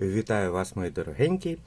Вітаю вас, мої дорогенькі.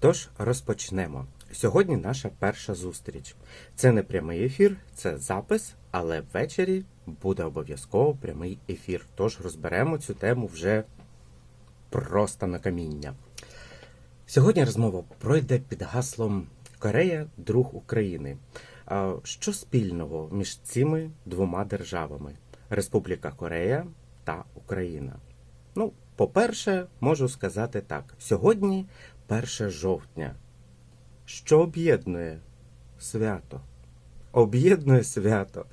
Тож розпочнемо. Сьогодні наша перша зустріч. Це не прямий ефір, це запис, але ввечері буде обов'язково прямий ефір. Тож розберемо цю тему вже просто на каміння. Сьогодні розмова пройде під гаслом Корея друг України. Що спільного між цими двома державами Республіка Корея та Україна? Ну, по-перше, можу сказати так: сьогодні 1 жовтня. Що об'єднує свято? Об'єднує свято.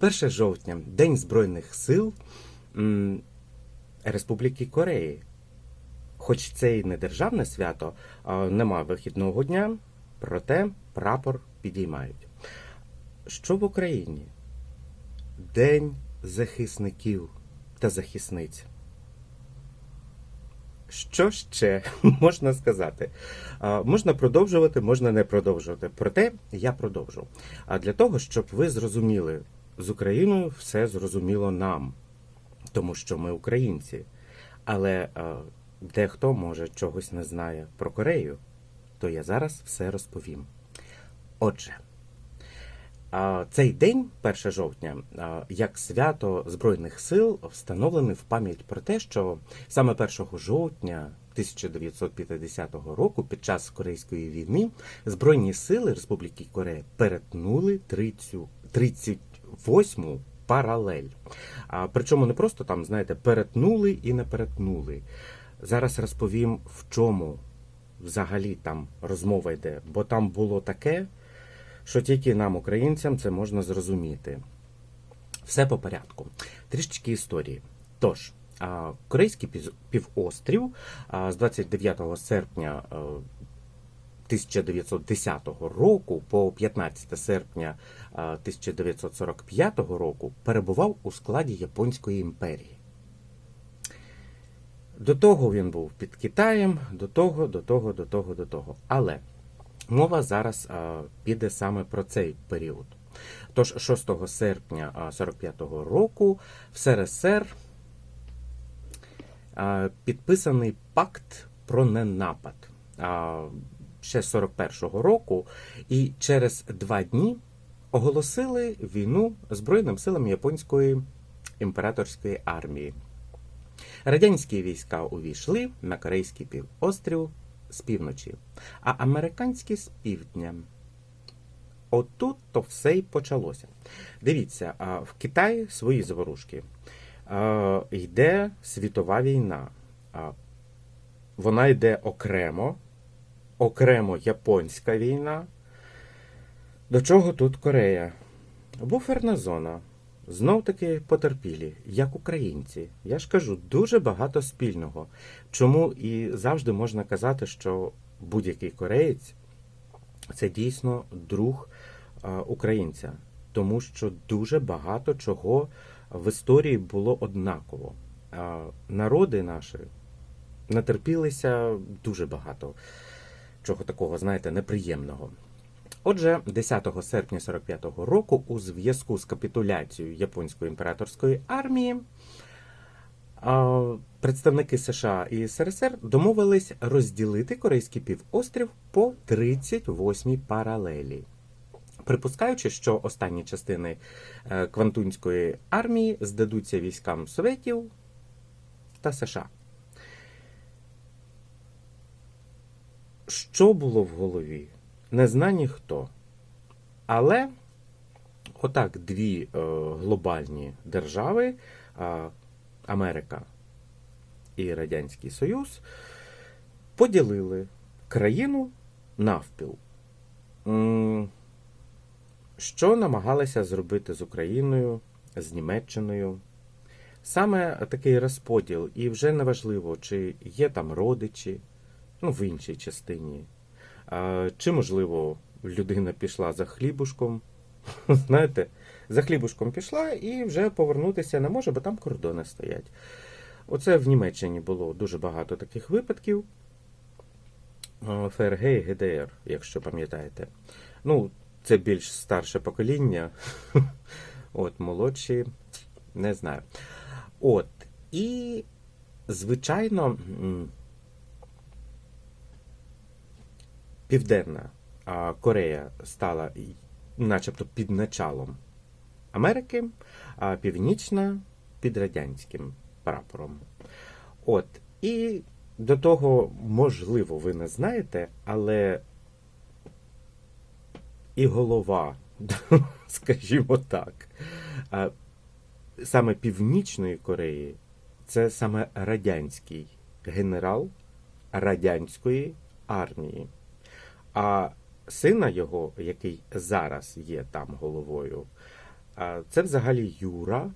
1 жовтня День Збройних сил Республіки Кореї. Хоч це і не державне свято, а нема вихідного дня, проте прапор підіймають. Що в Україні? День захисників та захисниць. Що ще можна сказати? Можна продовжувати, можна не продовжувати. Проте я продовжу. А для того, щоб ви зрозуміли, з Україною все зрозуміло нам, тому що ми українці. Але дехто може чогось не знає про Корею, то я зараз все розповім. Отже. Цей день, 1 жовтня, як свято Збройних сил, встановлений в пам'ять про те, що саме 1 жовтня 1950 року, під час Корейської війни, Збройні сили Республіки Корея перетнули 30 38-му паралель. Причому не просто там, знаєте, перетнули і не перетнули. Зараз розповім, в чому взагалі там розмова йде, бо там було таке що тільки нам, українцям, це можна зрозуміти. Все по порядку. Трішечки історії. Тож, Корейський півострів з 29 серпня е, 1910 року по 15 серпня 1945 року перебував у складі Японської імперії. До того він був під Китаєм, до того, до того, до того, до того. Але Мова зараз а, піде саме про цей період. Тож 6 серпня 45-го року в СРСР а, підписаний пакт про ненапад ще 41-го року, і через два дні оголосили війну Збройним силам японської імператорської армії. Радянські війська увійшли на Корейський півострів з півночі, а американські з півдня. Отут то все й почалося. Дивіться, в Китаї свої заворушки. Йде світова війна. Вона йде окремо, окремо японська війна. До чого тут Корея? Буферна зона. Знов таки потерпілі, як українці. Я ж кажу, дуже багато спільного. Чому і завжди можна казати, що будь-який кореєць це дійсно друг українця, тому що дуже багато чого в історії було однаково. Народи наші натерпілися дуже багато чого такого, знаєте, неприємного. Отже, 10 серпня 45-го року, у зв'язку з капітуляцією японської імператорської армії, представники США і СРСР домовились розділити Корейський півострів по 38-й паралелі, припускаючи, що останні частини е, Квантунської армії здадуться військам Советів та США. Що було в голові? Не зна ніхто. Але отак дві е, глобальні держави, е, Америка і Радянський Союз, поділили країну навпіл. Що намагалися зробити з Україною, з Німеччиною? Саме такий розподіл, і вже неважливо, чи є там родичі, ну, в іншій частині. Чи, можливо, людина пішла за хлібушком. Знаєте, за хлібушком пішла і вже повернутися не може, бо там кордони стоять. Оце в Німеччині було дуже багато таких випадків. ФРГ і ГДР, якщо пам'ятаєте. Ну, це більш старше покоління. От, молодші, не знаю. От. І, звичайно, Південна Корея стала начебто під началом Америки, а Північна під радянським прапором. От. І до того, можливо, ви не знаєте, але і голова, скажімо так, саме Північної Кореї це саме радянський генерал радянської армії. А сина його, який зараз є там головою, це взагалі Юра,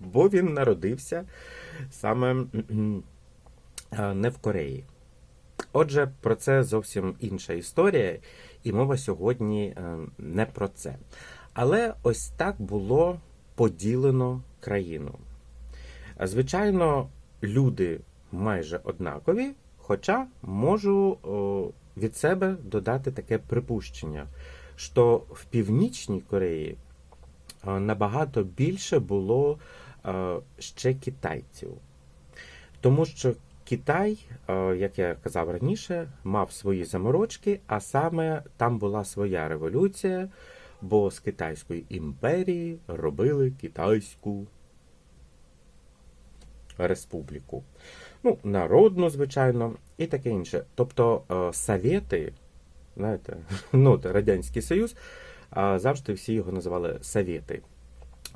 бо він народився саме не в Кореї. Отже, про це зовсім інша історія, і мова сьогодні е, не про це. Але ось так було поділено країну. Звичайно, люди майже однакові, хоча можу від себе додати таке припущення, що в Північній Кореї е, набагато більше було е, ще китайців. Тому що Китай, е, як я казав раніше, мав свої заморочки, а саме там була своя революція, бо з Китайської імперії робили китайську республіку. Ну, народну, звичайно, і таке інше. Тобто е, совєти, знаєте, ну, Радянський Союз, а завжди всі його називали совєти.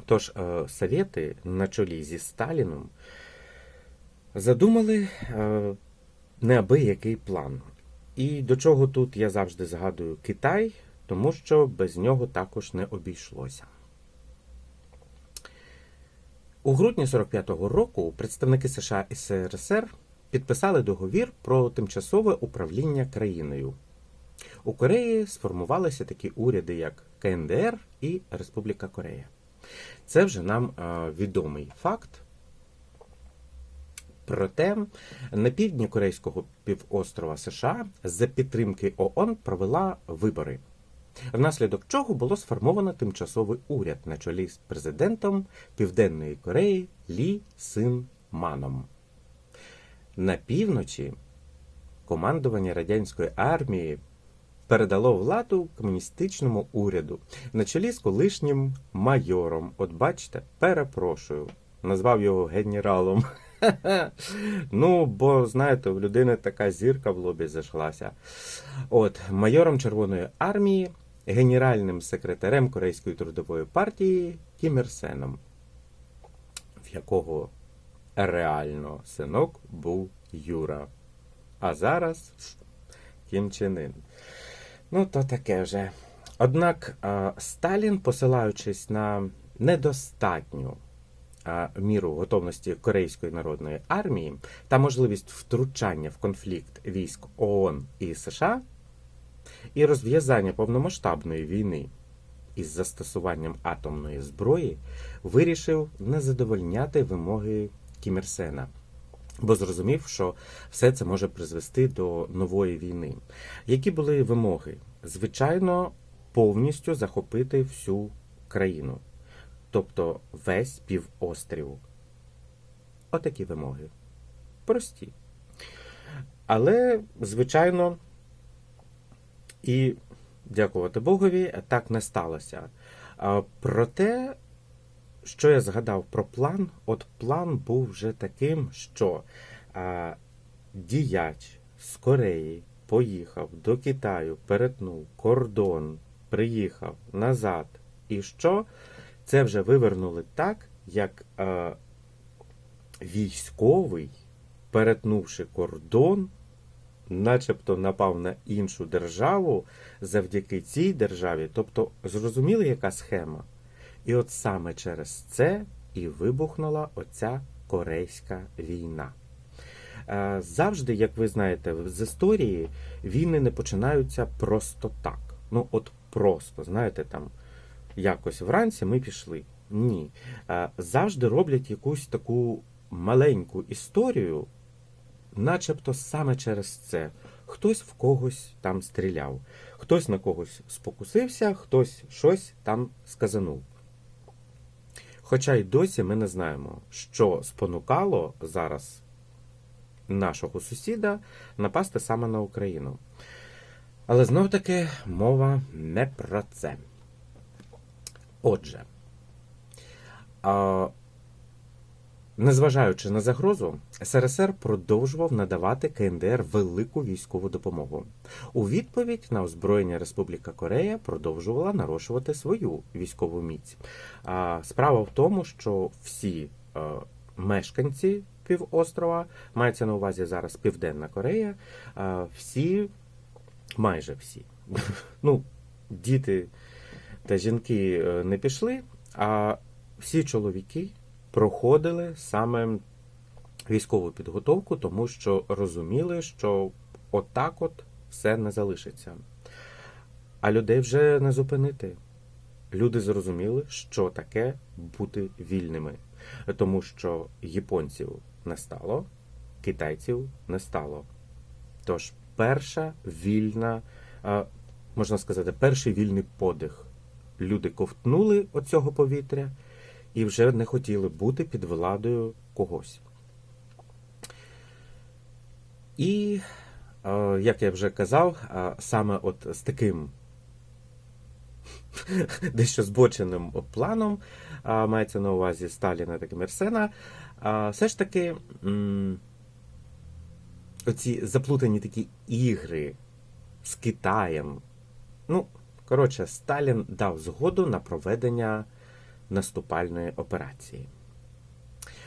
Тож е, совєти на чолі зі Сталіном задумали е, неабиякий план. І до чого тут я завжди згадую Китай, тому що без нього також не обійшлося. У грудні 45-го року представники США і СРСР підписали договір про тимчасове управління країною. У Кореї сформувалися такі уряди, як КНДР і Республіка Корея. Це вже нам е, відомий факт. Проте на півдні Корейського півострова США за підтримки ООН провела вибори, внаслідок чого було сформовано тимчасовий уряд на чолі з президентом Південної Кореї Лі Син Маном. На півночі командування радянської армії передало владу комуністичному уряду на чолі з колишнім майором. От бачите, перепрошую, назвав його генералом. Ну, бо, знаєте, в людини така зірка в лобі зайшлася. От, майором Червоної армії, генеральним секретарем Корейської трудової партії Кім Ір Сеном, в якого реально синок був Юра. А зараз Кім Чен Ін. Ну, то таке вже. Однак Сталін, посилаючись на недостатню міру готовності Корейської народної армії та можливість втручання в конфлікт військ ООН і США і розв'язання повномасштабної війни із застосуванням атомної зброї, вирішив не задовольняти вимоги Кім Ір Сена, бо зрозумів, що все це може призвести до нової війни. Які були вимоги? Звичайно, повністю захопити всю країну, тобто весь півострів. Отакі вимоги. Прості. Але, звичайно, і дякувати Богові, так не сталося. А, Проте, що я згадав про план, от план був вже таким, що діяч з Кореї поїхав до Китаю, перетнув кордон, приїхав назад. І що? Це вже вивернули так, як військовий, перетнувши кордон, начебто напав на іншу державу завдяки цій державі. Тобто, зрозуміли, яка схема? І от саме через це і вибухнула оця Корейська війна. Е, Завжди, як ви знаєте, з історії війни не починаються просто так. Ну, от просто, знаєте, там якось вранці ми пішли. Ні. Е, Завжди роблять якусь таку маленьку історію, начебто саме через це. Хтось в когось там стріляв, хтось на когось спокусився, хтось щось там сказанув. Хоча й досі ми не знаємо, що спонукало зараз нашого сусіда напасти саме на Україну. Але знов таки мова не про це. Отже, незважаючи на загрозу, СРСР продовжував надавати КНДР велику військову допомогу. У відповідь на озброєння Республіка Корея продовжувала нарощувати свою військову міць. А справа в тому, що всі е, мешканці півострова, мається на увазі зараз Південна Корея, е, всі, майже всі, ну, діти та жінки е, не пішли, а всі чоловіки проходили саме військову підготовку, тому що розуміли, що отак от все не залишиться. А людей вже не зупинити. Люди зрозуміли, що таке бути вільними, тому що японців не стало, китайців не стало. Тож перша вільна, можна сказати, перший вільний подих. Люди ковтнули оцього повітря і вже не хотіли бути під владою когось. І, е, як я вже казав, е, саме от з таким дещо збоченим планом, е, мається на увазі Сталіна та Мерсена, е, все ж таки оці заплутані такі ігри з Китаєм. Ну, коротше, Сталін дав згоду на проведення наступальної операції.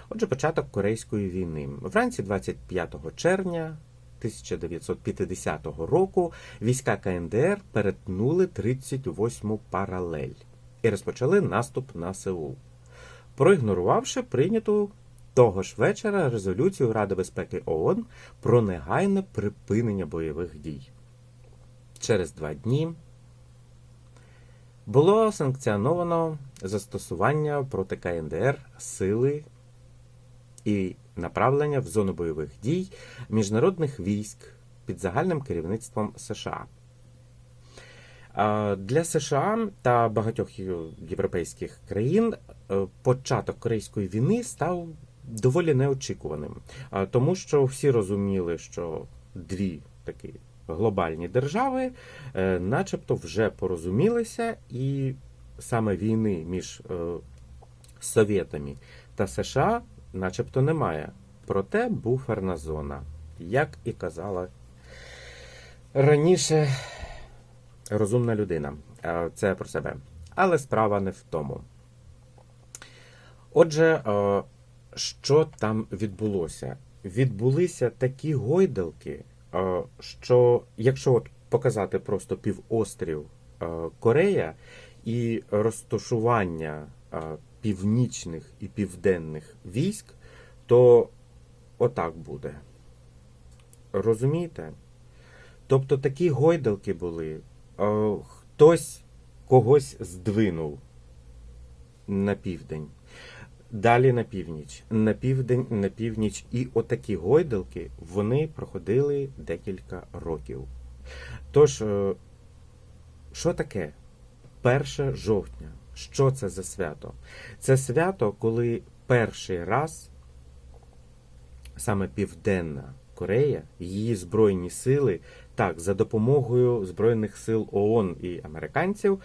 Отже, початок Корейської війни. Вранці 25 червня 1950 року війська КНДР перетнули 38-му паралель і розпочали наступ на Сеул, проігнорувавши прийняту того ж вечора резолюцію Ради безпеки ООН про негайне припинення бойових дій. Через два дні було санкціоновано застосування проти КНДР сили і направлення в зону бойових дій міжнародних військ під загальним керівництвом США. Для США та багатьох європейських країн е, початок Корейської війни став доволі неочікуваним, тому що всі розуміли, що дві такі глобальні держави, е, начебто, вже порозумілися, і саме війни між е, Совєтами та США, начебто, немає. Проте буферна зона, як і казала раніше розумна людина. Е, Це про себе. Але справа не в тому. Отже, що там відбулося? Відбулися такі гойдалки, що якщо от показати просто півострів Корея і розташування північних і південних військ, то отак буде. Розумієте? Тобто такі гойдалки були, хтось когось здвинув на південь. Далі на північ, на південь, на північ, і отакі гойдалки вони проходили декілька років. Тож, е, що таке 1 жовтня? Що це за свято? Це свято, коли перший раз саме Південна Корея, її Збройні сили, так, за допомогою Збройних сил ООН і американців,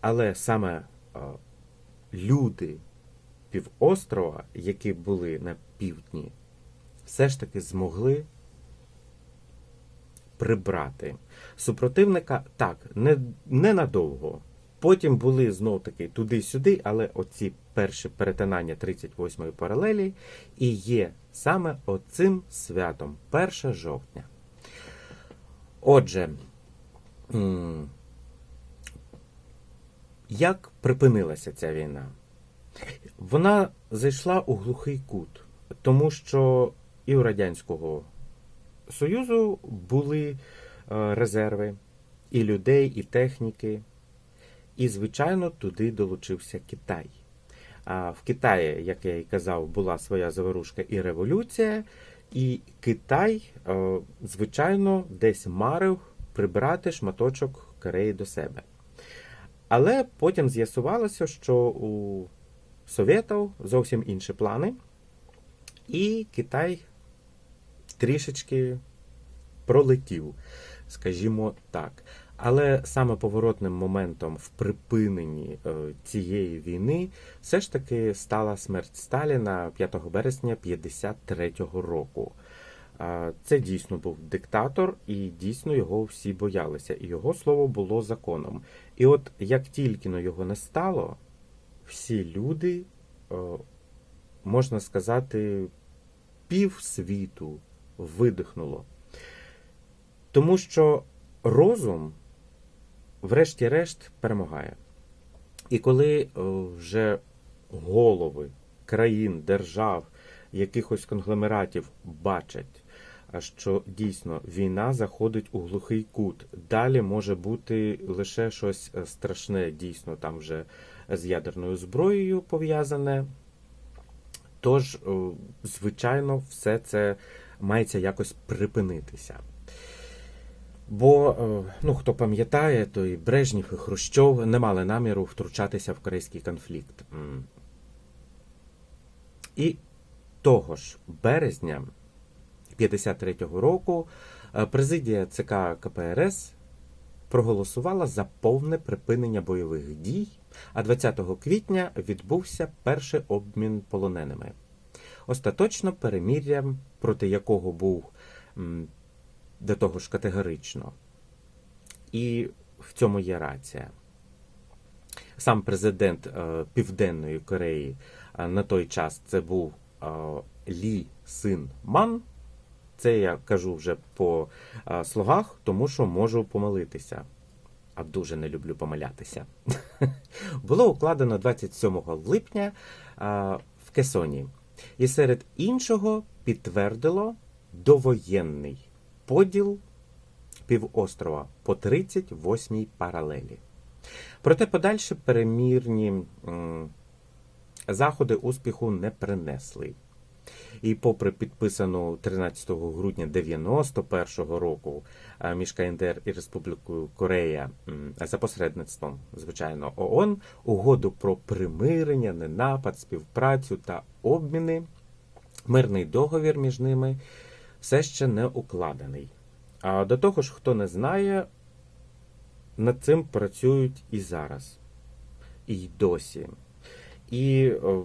але саме е, люди півострова, які були на півдні, все ж таки змогли прибрати супротивника так, не, ненадовго. Потім були знов таки туди-сюди, але оці перші перетинання 38-ї паралелі і є саме оцим святом 1 жовтня. Отже, як припинилася ця війна? Вона зайшла у глухий кут, тому що і у Радянського Союзу були е, резерви і людей, і техніки. І, звичайно, туди долучився Китай. А в Китаї, як я і казав, була своя заворушка і революція, і Китай, е, звичайно, десь марив прибрати шматочок Кореї до себе. Але потім з'ясувалося, що у Совєтів зовсім інші плани. І Китай трішечки пролетів, скажімо так. Але саме поворотним моментом в припиненні е, цієї війни все ж таки стала смерть Сталіна 5 березня 53-го року. Це дійсно був диктатор, і дійсно його всі боялися, і його слово було законом. І от як тільки но його не стало, всі люди, е, можна сказати, пів світу видихнуло. Тому що розум, врешті-решт, перемагає. І коли е, вже голови країн, держав, якихось конгломератів бачать, що дійсно війна заходить у глухий кут. Далі може бути лише щось е, страшне, дійсно там вже з ядерною зброєю пов'язане. Тож, е, звичайно, все це мається якось припинитися. Бо, е, ну, хто пам'ятає, то і Брежнєв, і Хрущов не мали наміру втручатися в корейський конфлікт. І того ж березня 53-го року е, президія ЦК КПРС проголосувала за повне припинення бойових дій, а 20 квітня відбувся перший обмін полоненими. Остаточно перемір'ям, проти якого був до того ж категорично. І в цьому є рація. Сам президент е, Південної Кореї е, на той час це був е, Лі Син Ман. Це я кажу вже по слогах, тому що можу помилитися. А дуже не люблю помилятися. Було укладено 27 липня в Кесоні. І серед іншого підтвердило довоєнний поділ півострова по 38-й паралелі. Проте подальші перемірні заходи успіху не принесли. І попри підписану 13 грудня 91-го року е, між КНДР і Республікою Корея за посередництвом, звичайно, ООН, угоду про примирення, ненапад, співпрацю та обміни, мирний договір між ними все ще не укладений. А до того ж, хто не знає, над цим працюють і зараз, і досі. І о,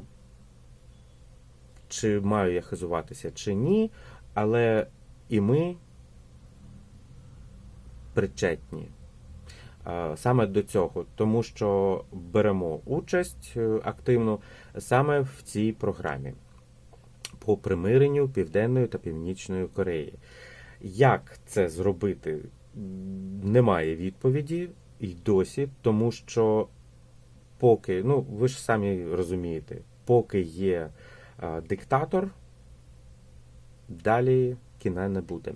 чи маю я хизуватися, чи ні, але і ми причетні саме до цього, тому що беремо участь е, активно саме в цій програмі по примиренню Південної та Північної Кореї. Як це зробити? Немає відповіді і досі, тому що поки, ну ви ж самі розумієте, поки є диктатор, далі кіна не буде.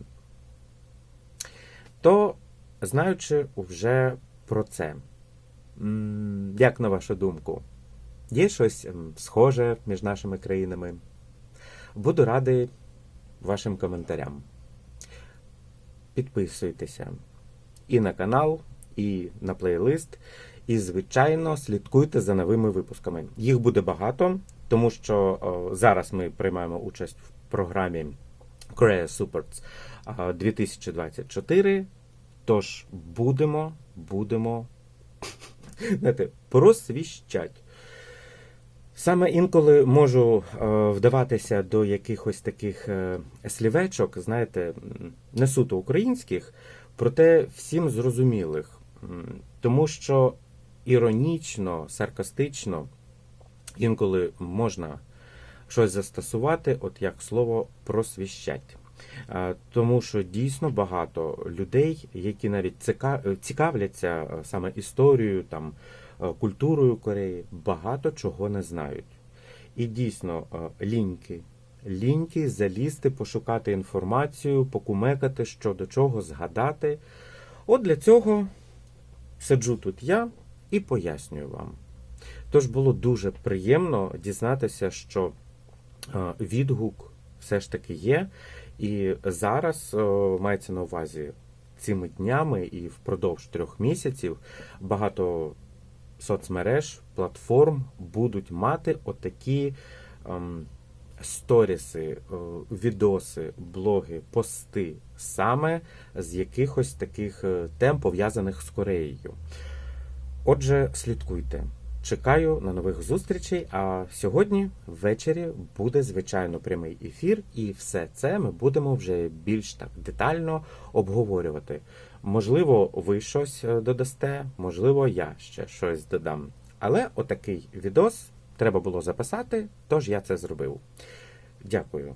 То, знаючи вже про це, як на вашу думку, є щось схоже між нашими країнами? Буду радий вашим коментарям. Підписуйтеся і на канал, і на плейлист. І, звичайно, слідкуйте за новими випусками. Їх буде багато, тому що о, зараз ми приймаємо участь в програмі Korea Supports 2024. Тож будемо, будемо знаєте, просвіщать. Саме інколи можу е, вдаватися до якихось таких е, слівечок, знаєте, не суто українських, проте всім зрозумілих. Тому що іронічно, саркастично інколи можна щось застосувати, от як слово просвіщать. Тому що дійсно багато людей, які навіть цікавляться е, саме історією, там, е, культурою Кореї, багато чого не знають. І дійсно е, ліньки. Ліньки залізти, пошукати інформацію, покумекати, що до чого згадати. От для цього сиджу тут я і пояснюю вам. Тож було дуже приємно дізнатися, що е, відгук все ж таки є. І зараз е, мається на увазі цими днями і впродовж трьох місяців багато соцмереж, платформ будуть мати отакі ем, сторіси, е, відоси, блоги, пости саме з якихось таких тем, пов'язаних з Кореєю. Отже, слідкуйте. Чекаю на нових зустрічей. А сьогодні ввечері буде звичайно прямий ефір, і все це ми будемо вже більш так детально обговорювати. Можливо, ви щось е, додасте, можливо, я ще щось додам. Але отакий відос треба було записати, тож я це зробив. Дякую.